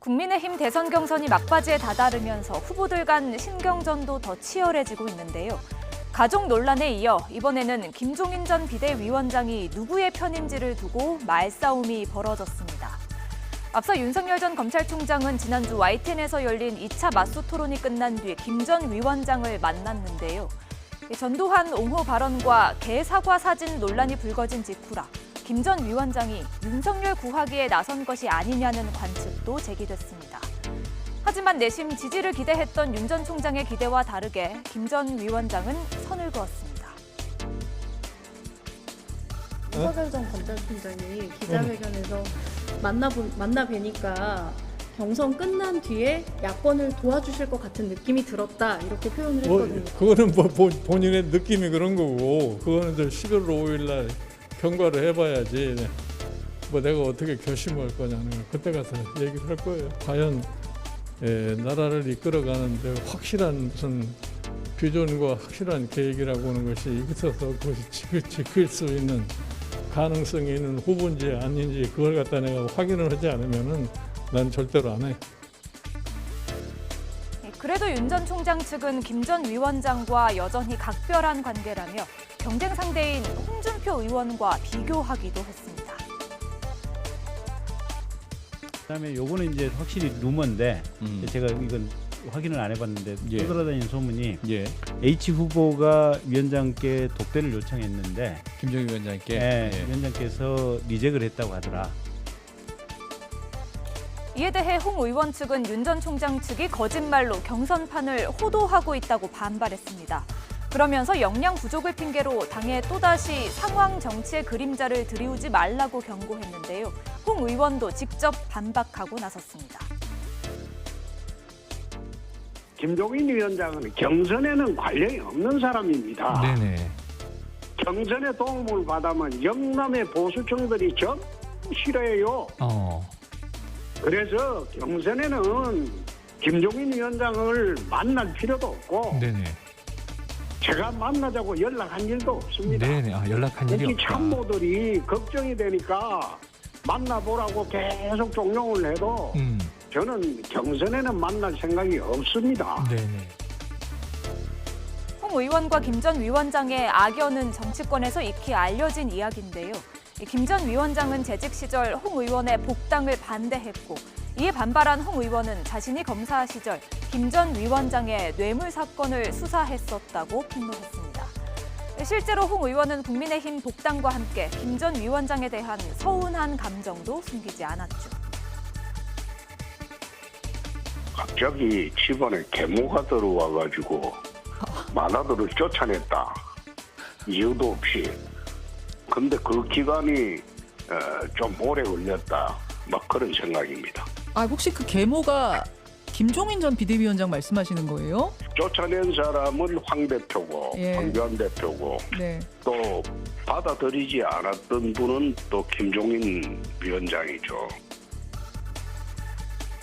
국민의힘 대선 경선이 막바지에 다다르면서 후보들 간 신경전도 더 치열해지고 있는데요. 가족 논란에 이어 이번에는 김종인 전 비대위원장이 누구의 편인지를 두고 말싸움이 벌어졌습니다. 앞서 윤석열 전 검찰총장은 지난주 YTN에서 열린 2차 맞수 토론이 끝난 뒤 김 전 위원장을 만났는데요. 전두환 옹호 발언과 개사과 사진 논란이 불거진 직후라 김 전 위원장이 윤석열 구하기에 나선 것이 아니냐는 관측도 제기됐습니다. 하지만 내심 지지를 기대했던 윤 전 총장의 기대와 다르게 김 전 위원장은 선을 그었습니다. 윤석열 전 검찰총장이 기자회견에서 만나 보, 만나 뵈니까 경선 끝난 뒤에 야권을 도와주실 것 같은 느낌이 들었다 이렇게 표현을 뭐, 했거든요. 그거는 뭐 본- 본인의 느낌이 그런 거고 그거는 저 11월 5일 날 경과를 해봐야지 뭐 내가 어떻게 결심할 거냐는 걸 그때 가서 얘기를 할 거예요. 과연 예, 나라를 이끌어가는데 확실한 무슨 비전과 확실한 계획이라고 하는 것이 있어서 그것이 지킬, 수 있는 가능성이 있는 후보인지 아닌지 그걸 갖다 내가 확인을 하지 않으면은 난 절대로 안 해. 그래도 윤 전 총장 측은 김 전 위원장과 여전히 각별한 관계라며 경쟁 상대인 홍준표 의원과 비교하기도 했습니다. 그다음에 요거는 이제 확실히 루머인데 음. 제가 이건 확인을 안 해봤는데 예. 떠돌아다니는 소문이 예, H 후보가 위원장께 독대를 요청했는데 김정희 위원장께 예, 예. 위원장께서 리젝을 했다고 하더라. 이에 대해 홍 의원 측은 윤 전 총장 측이 거짓말로 경선판을 호도하고 있다고 반발했습니다. 그러면서 역량 부족을 핑계로 당에 또다시 상황 정치의 그림자를 들이우지 말라고 경고했는데요. 홍 의원도 직접 반박하고 나섰습니다. 김종인 위원장은 경선에는 관련이 없는 사람입니다. 네네. 경선에 도움을 받으면 영남의 보수층들이 전부 싫어해요. 어, 그래서 경선에는 김종인 위원장을 만날 필요도 없고 네네. 제가 만나자고 연락한 일도 없습니다. 네네. 아, 연락한 일이 없다. 참모들이 걱정이 되니까 만나보라고 계속 종용을 해도 음, 저는 경선에는 만날 생각이 없습니다. 네네. 홍 의원과 김 전 위원장의 악연은 정치권에서 익히 알려진 이야기인데요. 김 전 위원장은 재직 시절 홍 의원의 복당을 반대했고 이에 반발한 홍 의원은 자신이 검사 시절 김 전 위원장의 뇌물 사건을 수사했었다고 폭로했습니다. 실제로 홍 의원은 국민의힘 복당과 함께 김 전 위원장에 대한 서운한 감정도 숨기지 않았죠. 갑자기 집안에 계모가 들어와가지고 마나들을 쫓아냈다. 이유도 없이. 근데 그 기간이 어, 좀 오래 걸렸다. 막 그런 생각입니다. 아 혹시 그 계모가 김종인 전 비대위원장 말씀하시는 거예요? 쫓아낸 사람은 황 대표고 예. 황교안 대표고 네. 또 받아들이지 않았던 분은 또 김종인 위원장이죠.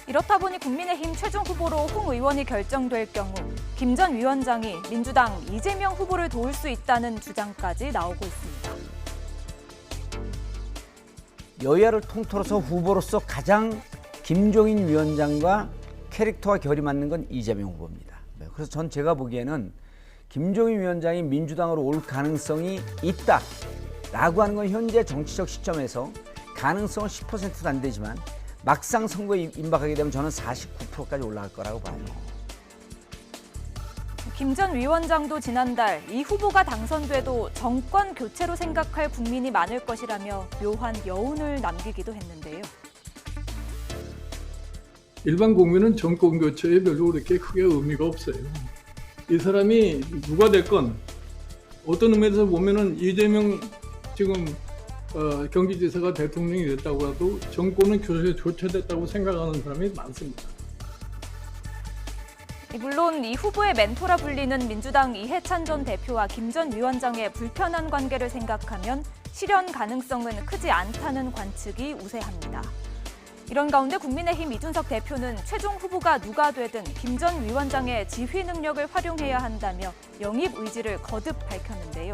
이렇다 보니 국민의힘 최종 후보로 홍 의원이 결정될 경우 김 전 위원장이 민주당 이재명 후보를 도울 수 있다는 주장까지 나오고 있습니다. 여야를 통틀어서 후보로서 가장 김종인 위원장과 캐릭터와 결이 맞는 건 이재명 후보입니다. 네, 그래서 전 제가 보기에는 김종인 위원장이 민주당으로 올 가능성이 있다 라고 하는 건 현재 정치적 시점에서 가능성은 10%도 안 되지만 막상 선거에 임- 임박하게 되면 저는 49%까지 올라갈 거라고 봐요. 김 전 위원장도 지난달 이 후보가 당선돼도 정권 교체로 생각할 국민이 많을 것이라며 묘한 여운을 남기기도 했는데요. 일반 국민은 정권 교체에 별로 그렇게 크게 의미가 없어요. 이 사람이 누가 됐건 어떤 의미에서 보면은 이재명 지금 어, 경기지사가 대통령이 됐다고 해도 정권은 교체 교체됐다고 생각하는 사람이 많습니다. 물론 이 후보의 멘토라 불리는 민주당 이해찬 전 대표와 김 전 위원장의 불편한 관계를 생각하면 실현 가능성은 크지 않다는 관측이 우세합니다. 이런 가운데 국민의힘 이준석 대표는 최종 후보가 누가 되든 김 전 위원장의 지휘 능력을 활용해야 한다며 영입 의지를 거듭 밝혔는데요.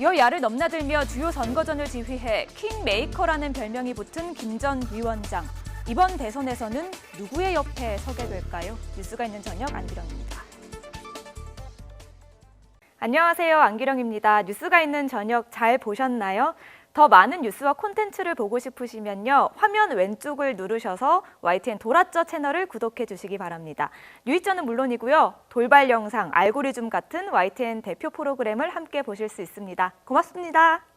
여야를 넘나들며 주요 선거전을 지휘해 킹메이커라는 별명이 붙은 김 전 위원장. 이번 대선에서는 누구의 옆에 서게 될까요? 뉴스가 있는 저녁 안기령입니다. 안녕하세요. 안기령입니다. 뉴스가 있는 저녁 잘 보셨나요? 더 많은 뉴스와 콘텐츠를 보고 싶으시면요. 화면 왼쪽을 누르셔서 YTN 도라쩌 채널을 구독해 주시기 바랍니다. 뉴이쩌는 물론이고요. 돌발 영상, 알고리즘 같은 YTN 대표 프로그램을 함께 보실 수 있습니다. 고맙습니다.